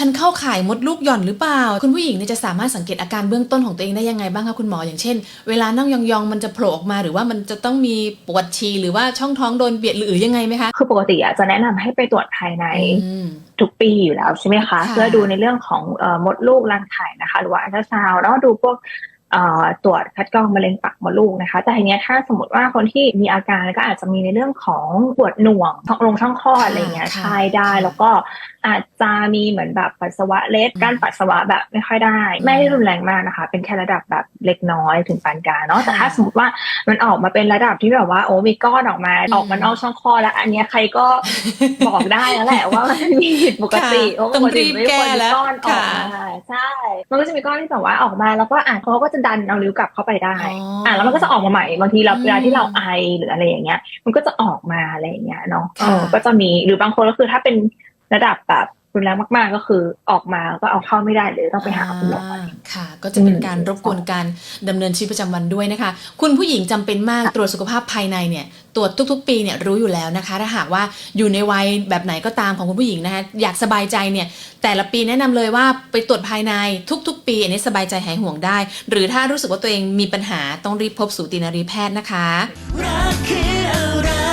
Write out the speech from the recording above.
ฉันเข้าข่ายมดลูกหย่อนหรือเปล่า คุณผู้หญิงเนี่ยจะสามารถสังเกตอาการเบื้องต้นของตัวเองได้ยังไงบ้างคะคุณหมออย่างเช่น เวลานั่งยองๆมันจะโผล่ออกมาหรือว่ามันจะต้องมีปวดฉี่หรือว่าช่องท้องโดนเบียดหรือยังไงไหมคะ คือปกติอะจะแนะนำให้ไปตรวจภายในอืมทุกปีอยู่แล้วใช่ไหมคะค่ะเพื่อดูในเรื่องของเอ่อมดลูกรังไข่นะคะ หรือว่าอัลตราซาวด์แล้วก็ดูพวกเอ่อ ตรวจคัดกรองมะเร็งปากมดลูกนะคะ แต่ทีเนี้ยถ้าสมมติว่าคนที่มีอาการก็อาจจะมีในเรื่องของปวดหน่วงท้องลงช่องคลอดอะไรเงี้ยค่ะใช่ได้แล้วก็อาจจะมีเหมือนแบบปัสสาวะเล็ดอืมการปัสสาวะแบบไม่ค่อยได้ ไม่ได้รุนแรงมากนะคะ เป็นแค่ระดับแบบเล็กน้อยถึงปานกลางเนาะแต่ถ้าสมมติว่ามันออกมาเป็นระดับที่แบบว่าโอ้มีก้อนออกมาอืมออกมานอกช่องคลอดแล้ว อันเนี้ยใครก็บอกได้แล้วแหละว่ามันมีผิดปกติค่ะต้องรีบแก้แล้วก้อนออกมาใช่ มันก็จะมีก้อนที่แบบว่าออกมาแล้วก็อะเขาก็จะดันเอานิ้วกลับเข้าไปได้อ๋ออ่อะแล้วมันก็จะออกมาใหม่บางทีเราอืมเวลาที่เราไอหรืออะไรอย่างเงี้ย มันก็จะออกมาอะไรอย่างเงี้ยเนาะค่ะเออก็จะมีหรือบางคนก็คือถ้าเป็นระดับแบบ รุนแรงมาก ๆ ก็คือออกมาก็เอาเข้าไม่ได้เลยต้องไปหาคุณหมอาค่ะ ก็จะเป็นอืมการรบกวนการดำเนินชีวิตประจำวันด้วยนะคะ คุณผู้หญิงจำเป็นมากตรวจสุขภาพภายในเนี่ยตรวจทุก ๆ ปีเนี่ยรู้อยู่แล้วนะคะ ถ้าหากว่าอยู่ในวัยแบบไหนก็ตามของคุณผู้หญิงนะคะอยากสบายใจเนี่ยแต่ละปีแนะนำเลยว่าไปตรวจภายในทุก ๆ ปี อันนี้สบายใจหายห่วงได้ หรือถ้ารู้สึกว่าตัวเองมีปัญหาต้องรีบพบสูตินรีแพทย์นะคะรักคืออะไร